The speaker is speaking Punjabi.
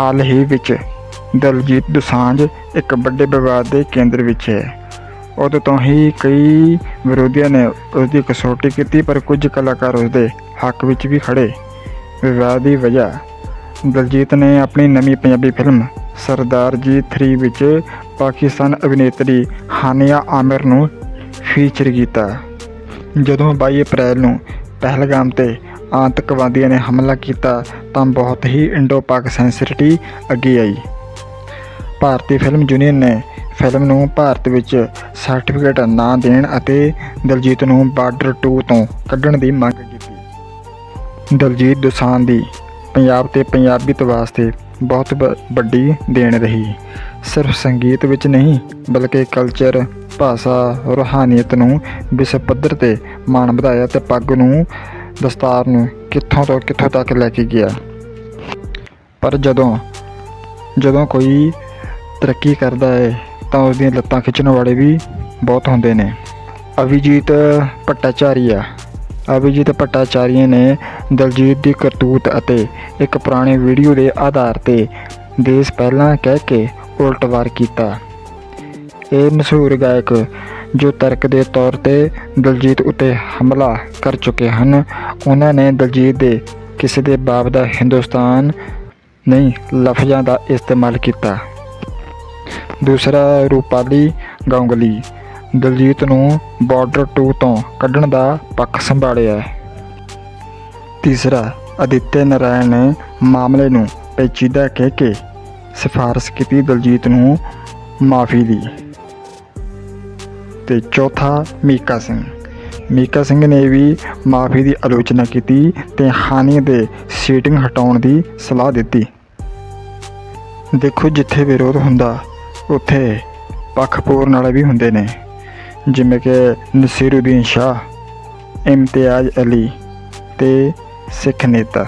ਹਾਲ ਹੀ ਵਿੱਚ ਦਲਜੀਤ ਦੋਸਾਂਝ ਇੱਕ ਵੱਡੇ ਵਿਵਾਦ ਦੇ ਕੇਂਦਰ ਵਿੱਚ ਹੈ। ਉਦੋਂ ਤੋਂ ਹੀ ਕਈ ਵਿਰੋਧੀਆਂ ਨੇ ਉਸ ਦੀ ਕਸੌਟੀ ਕੀਤੀ, ਪਰ ਕੁਝ ਕਲਾਕਾਰ ਉਸ ਦੇ ਹੱਕ ਵਿੱਚ ਵੀ ਖੜੇ। ਵਿਵਾਦ ਦੀ ਵਜ੍ਹਾ ਦਲਜੀਤ ਨੇ ਆਪਣੀ ਨਵੀਂ ਪੰਜਾਬੀ ਫਿਲਮ ਸਰਦਾਰ ਜੀ 3 ਵਿੱਚ ਪਾਕਿਸਤਾਨ ਅਭਿਨੇਤਰੀ ਹਾਨੀਆ ਆਮਿਰ ਨੂੰ ਫੀਚਰ ਕੀਤਾ। ਜਦੋਂ 22 ਅਪ੍ਰੈਲ ਨੂੰ ਪਹਿਲਗਾਮ ਤੇ ਆਤੰਕਵਾਦੀਆਂ ਨੇ ਹਮਲਾ ਕੀਤਾ, ਤਾਂ ਬਹੁਤ ਹੀ ਇੰਡੋ ਪਾਕ ਸੈਂਸਿਟਿਵਿਟੀ ਅੱਗੇ ਆਈ। ਭਾਰਤੀ ਫਿਲਮ ਯੂਨੀਅਨ ਨੇ ਫਿਲਮ ਨੂੰ ਭਾਰਤ ਵਿੱਚ ਸਰਟੀਫਿਕੇਟ ਨਾ ਦੇਣ ਅਤੇ ਦਲਜੀਤ ਨੂੰ ਬਾਰਡਰ 2 ਤੋਂ ਕੱਢਣ ਦੀ ਮੰਗ ਕੀਤੀ। ਦਲਜੀਤ ਦੁਸਾਨ ਦੀ ਪੰਜਾਬ ਤੇ ਪੰਜਾਬੀਤ ਵਾਸਤੇ ਬਹੁਤ ਵ- ਵੱਡੀ ਦੇਣ ਰਹੀ। ਸਿਰਫ ਸੰਗੀਤ ਵਿੱਚ ਨਹੀਂ, ਬਲਕਿ ਕਲਚਰ ਭਾਸ਼ਾ ਰੂਹਾਨੀਅਤ ਨੂੰ ਵਿਸ਼ਵ ਪੱਧਰ ਤੇ ਮਾਣ ਵਧਾਇਆ ਤੇ ਪੱਗ ਨੂੰ ਦਸਤਾਰ ਨੂੰ ਕਿੱਥੋਂ ਤੋਂ ਕਿੱਥੋਂ ਤੱਕ ਲੈ ਕੇ ਗਿਆ। ਪਰ ਜਦੋਂ ਜਦੋਂ ਕੋਈ ਤਰੱਕੀ ਕਰਦਾ ਹੈ, ਤਾਂ ਉਸ ਦੀਆਂ ਲੱਤਾਂ ਖਿੱਚਣ ਵਾਲੇ ਵੀ ਬਹੁਤ ਹੁੰਦੇ ਨੇ। ਅਭਿਜੀਤ ਭੱਟਾਚਾਰੀਆ। ਅਭਿਜੀਤ ਭੱਟਾਚਾਰੀਆ ਨੇ ਦਲਜੀਤ ਦੀ ਕਰਤੂਤ ਅਤੇ ਇੱਕ ਪੁਰਾਣੇ ਵੀਡੀਓ ਦੇ ਆਧਾਰ ਤੇ ਦੇਸ਼ ਪਹਿਲਾਂ ਕਹਿ ਕੇ ਉਲਟਵਾਰ ਕੀਤਾ। ਇਹ ਮਸ਼ਹੂਰ ਗਾਇਕ ਜੋ ਤਰਕ ਦੇ ਤੌਰ ਤੇ ਦਲਜੀਤ ਉੱਤੇ ਹਮਲਾ ਕਰ ਚੁੱਕੇ ਹਨ, ਉਹਨਾਂ ਨੇ ਦਲਜੀਤ ਦੇ ਕਿਸੇ ਦੇ ਬਾਪ ਦਾ ਹਿੰਦੁਸਤਾਨ ਨਹੀਂ, ਲਫ਼ਜ਼ਾਂ ਦਾ ਇਸਤੇਮਾਲ ਕੀਤਾ। ਦੂਸਰਾ, ਰੂਪਾਲੀ ਗਾਂਗਲੀ ਦਲਜੀਤ ਨੂੰ ਬਾਰਡਰ 2 ਤੋਂ ਕੱਢਣ ਦਾ ਪੱਖ ਸੰਭਾਲਿਆ ਤੀਸਰਾ, ਅਦਿੱਤਿਆ ਨਾਰਾਇਣ ਨੇ ਮਾਮਲੇ ਨੂੰ ਪੇਚੀਦਾ ਕਹਿ ਕੇ ਸਿਫਾਰਸ਼ ਕੀਤੀ ਦਲਜੀਤ ਨੂੰ ਮਾਫੀ ਦੀ। ਤੇ ਚੌਥਾ ਮੀਕਾ ਸਿੰਘ। ਮੀਕਾ ਸਿੰਘ ਨੇ ਵੀ ਮਾਫੀ ਦੀ ਆਲੋਚਨਾ ਕੀਤੀ ਤੇ ਹਾਨੀ ਦੇ ਸੀਟਿੰਗ ਹਟਾਉਣ ਦੀ ਸਲਾਹ ਦਿੱਤੀ। ਦੇਖੋ ਜਿੱਥੇ ਵਿਰੋਧ ਹੁੰਦਾ, ਉੱਥੇ ਪੱਖਪੂਰਨ ਵਾਲੇ ਵੀ ਹੁੰਦੇ ਨੇ। ਜਿਵੇਂ ਕਿ ਨਸੀਰੁਦੀਨ ਸ਼ਾਹ, ਇਮਤਿਆਜ਼ ਅਲੀ ਤੇ ਸਿੱਖ ਨੇਤਾ।